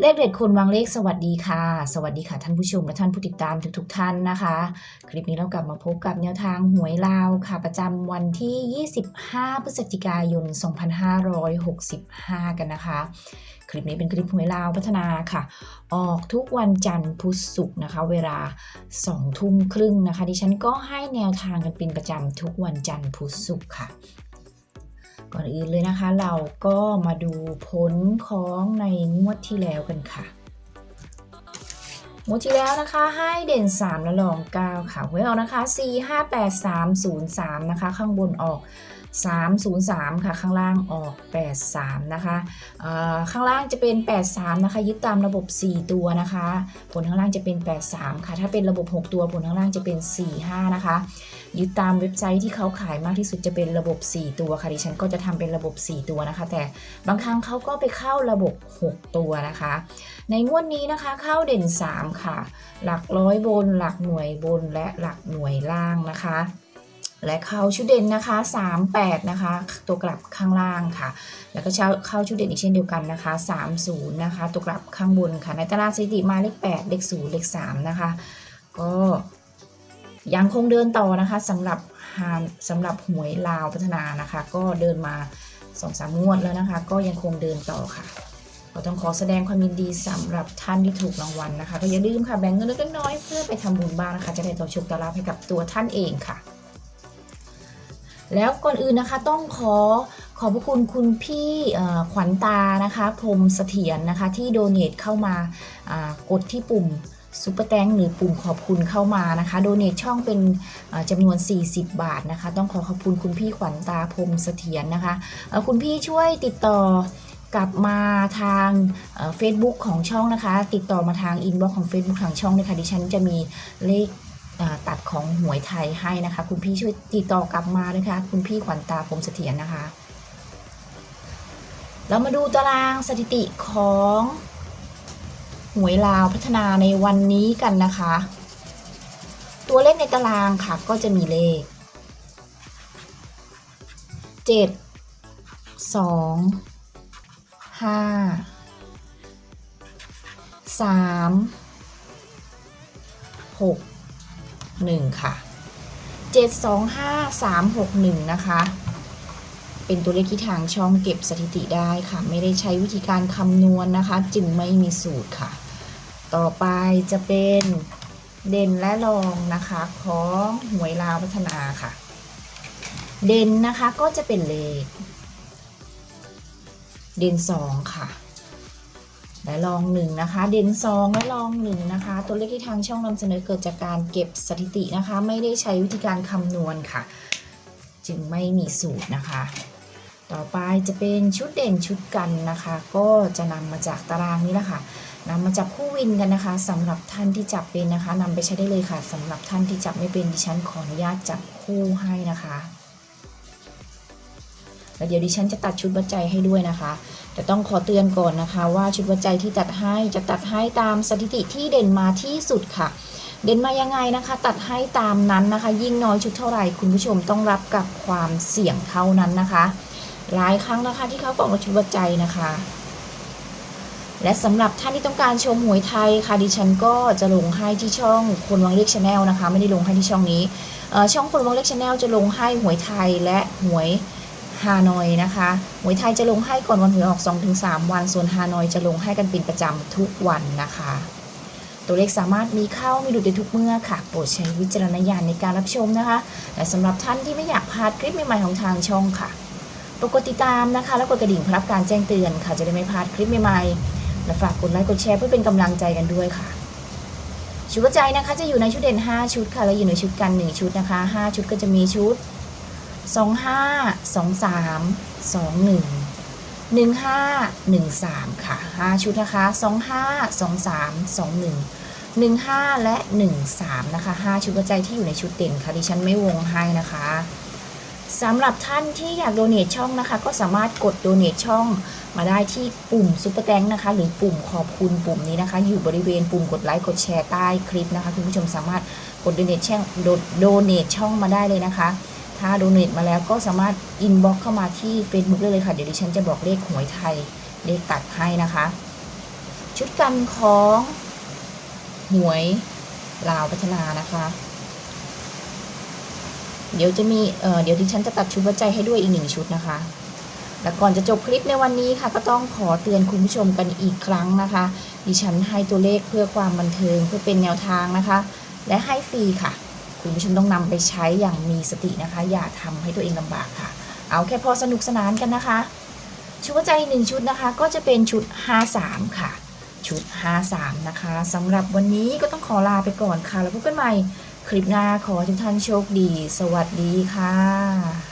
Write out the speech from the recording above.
เลขเด็ดคนวางเลขสวัสดีค่ะ สวัสดีค่ะท่านผู้ชมและท่านผู้ติดตามทุกๆท่านนะคะ คลิปนี้เรากลับมาพบกับแนวทางหวยลาวค่ะ ประจำวันที่ 25 พฤศจิกายน 2565 กันนะคะ คลิปนี้เป็นคลิปหวยลาวพัฒนาค่ะ ออกทุกวันจันทร์พุธศุกร์นะคะ เวลา 2 ทุ่มครึ่งนะคะ ดิฉันก็ให้แนวทางกันเป็นประจำทุกวันจันทร์พุธศุกร์ค่ะ ก่อนอื่นเลยนะคะ เราก็มาดูผลของในงวดที่แล้วกันค่ะงวดที่แล้วนะคะ ให้เด่น 3 และรอง 9 ค่ะหวยออกนะคะ 4 5 8 3 0 3 นะคะ ข้างบนออก 303 ค่ะ ข้างล่างออก 83 นะคะข้างล่างจะเป็น 83 นะคะ ยึดตามระบบ 4 ตัวนะคะ ผลข้างล่างจะเป็น 83 ค่ะ ถ้าเป็นระบบ 6 ตัวผลข้างล่างจะเป็น 45 นะคะ ยึดตามเว็บไซต์ที่เขาขายมากที่สุดจะเป็นระบบ 4 ตัวค่ะดิฉันก็จะทำเป็นระบบ 4 ตัวนะคะ แต่บางครั้งเขาก็ไปเข้าระบบ 6 ตัวนะคะ ในงวดนี้นะคะเข้าเด่น 3 ค่ะ หลักร้อยบน หลักหน่วยบนและหลักหน่วยล่างนะคะ และเข้าชุดเด่นนะคะ 38 นะคะ ตัวกลับข้างล่างค่ะ แล้วก็เข้าชุดเด่นอีกเช่นเดียวกันนะคะ 30 นะคะ ตัวกลับข้างบนค่ะ ในตารางสถิติมาเลข 8 เลข 0 เลข 3 นะคะ ก็ยังคงเดินต่อนะคะสำหรับฮาสำหรับหวยลาวพัฒนานะคะ ก็เดินมา2อสามงวดแล้วนะคะ ก็ยังคงเดินต่อค่ะก็ต้องขอแสดงความยินดีสำหรับท่านที่ถูกรางวัลนะคะ ก็อย่าลืมค่ะแบ่งเงินเล็กน้อยเพื่อไปทำบุญบ้างนะคะ จะได้ต่อโชคต่อลาภให้กับตัวท่านเองค่ะ แล้วก่อนอื่นนะคะต้องขอขอบพระคุณคุณพี่ขวัญตานะคะ พรมเสถียรนะคะ ที่โดเนทเข้ามากดที่ปุ่มซุปเปอร์แตงหรือปุ่มขอบคุณเข้ามานะคะ โดเนทช่องเป็นจำนวน 40 บาทนะคะ ต้องขอขอบคุณคุณพี่ขวัญตาพรมเสถียรนะคะ คุณพี่ช่วยติดต่อกลับมาทางเฟซบุ๊กของช่องนะคะ ติดต่อมาทางอินบ็อกซ์ของ Facebook ทางช่องเลยค่ะดิฉันจะมีเลข ตัดของหวยไทยให้นะคะ คุณพี่ช่วยติดต่อกลับมาเลยค่ะคุณพี่ขวัญตาพรมเสถียรนะคะ เรามาดูตารางสถิติของหวยลาวพัฒนาในวันนี้กันนะคะ ตัวเลขในตารางค่ะก็จะมีเลข 7 2 5 3 6 1 ค่ะ 725361 นะคะ เป็นตัวเลขที่ทางช่องเก็บสถิติได้ค่ะ ไม่ได้ใช้วิธีการคำนวณนะคะ จึงไม่มีสูตรค่ะ ต่อไปจะเป็นเด่นและรองนะคะของหวยลาวพัฒนาค่ะ เด่นนะคะก็จะเป็นเลข เด่น2ค่ะ และลองหนึ่งนะคะ เด่นสองและลองหนึ่งนะคะ ตัวเลขที่ทางช่องนำเสนอเกิดจากการเก็บสถิตินะคะ ไม่ได้ใช้วิธีการคำนวณค่ะ จึงไม่มีสูตรนะคะ ต่อไปจะเป็นชุดเด่นชุดกันนะคะ ก็จะนำมาจากตารางนี้แหละค่ะนำมาจับคู่วินกันนะคะสำหรับท่านที่จับเป็นนะคะนำไปใช้ได้เลยค่ะสำหรับท่านที่จับไม่เป็นดิฉันขออนุญาตจับคู่ให้นะคะ แล้วเดี๋ยวดิฉันจะตัดชุดวัดใจให้ด้วยนะคะ แต่ต้องขอเตือนก่อนนะคะ ว่าชุดวัดใจที่ตัดให้จะตัดให้ตามสถิติที่เด่นมาที่สุดค่ะ เด่นมายังไงนะคะ ตัดให้ตามนั้นนะคะ ยิ่งน้อยชุดเท่าไหร่คุณผู้ชมต้องรับกับความเสี่ยงเท่านั้นนะคะ หลายครั้งนะคะที่เขาบอกว่าชุดวัดใจนะคะและสำหรับท่านที่ต้องการชมหวยไทยค่ะดิฉันก็จะลงให้ที่ช่องคนวังเล็กชาแนลนะคะ ไม่ได้ลงให้ที่ช่องนี้ช่องคนวังเล็กชาแนลจะลงให้หวยไทยและหวย ฮานอยนะคะหวยไทยจะลงให้ก่อนวันหวยออก 2-3 วัน ส่วนฮานอยจะลงให้กันเป็นประจำทุกวันนะคะ ตัวเลขสามารถมีเข้ามีดูได้ทุกเมื่อค่ะ โปรดใช้วิจารณญาณในการรับชมนะคะ และสำหรับท่านที่ไม่อยากพลาดคลิปใหม่ๆของทางช่องค่ะโปรดกดติดตามนะคะ แล้วกดกระดิ่งเพื่อรับการแจ้งเตือนค่ะ จะได้ไม่พลาดคลิปใหม่ๆ และฝากกดไลค์กดแชร์เพื่อเป็นกำลังใจกันด้วยค่ะชุดวัดใจนะคะจะอยู่ในชุดเด่น 5 ชุดค่ะ และอยู่ในชุดกัน 1 ชุดนะคะ 5 ชุดก็จะมีชุด 25 23 21 15 13 ค่ะ 5 ชุดนะคะ 25 23 21 15 และ 13 นะคะ 5 ชุดกระจายที่อยู่ในชุดเด่นค่ะ ดิฉันไม่วงให้นะคะสำหรับท่านที่อยากโดเนทช่องนะคะ ก็สามารถกดโดเนทช่องมาได้ที่ปุ่มซุปเปอร์แตงนะคะ หรือปุ่มขอบคุณปุ่มนี้นะคะ อยู่บริเวณปุ่มกดไลค์กดแชร์ใต้คลิปนะคะ คุณผู้ชมสามารถกดโดเนทช่องโดเนทช่องมาได้เลยนะคะ ถ้าโดเนทมาแล้วก็สามารถอินบ็อกเข้ามาที่ Facebook ได้เลยค่ะ เดี๋ยวดิฉันจะบอกเลขหวยไทย เลขตัดให้นะคะ ชุดกันของหวยลาวพัฒนานะคะ เดี๋ยวจะมีเเดี๋ยวดิฉันจะตัดชุดวัดใจให้ด้วยอีกหนึ่งชุดนะคะและก่อนจะจบคลิปในวันนี้ค่ะ ก็ต้องขอเตือนคุณผู้ชมกันอีกครั้งนะคะ ดิฉันให้ตัวเลขเพื่อความบันเทิงเพื่อเป็นแนวทางนะคะ และให้ฟรีค่ะ คุณผู้ชมต้องนำไปใช้อย่างมีสตินะคะ อย่าทำให้ตัวเองลำบากค่ะ เอาแค่พอสนุกสนานกันนะคะ ชุดวัดใจหนึ่งชุดนะคะ ก็จะเป็นชุด 53 ค่ะ ชุด 53 นะคะสำหรับวันนี้ก็ต้องขอลาไปก่อนค่ะ แล้วพบกันใหม่คลิปหน้าขอทุกท่านโชคดี สวัสดีค่ะ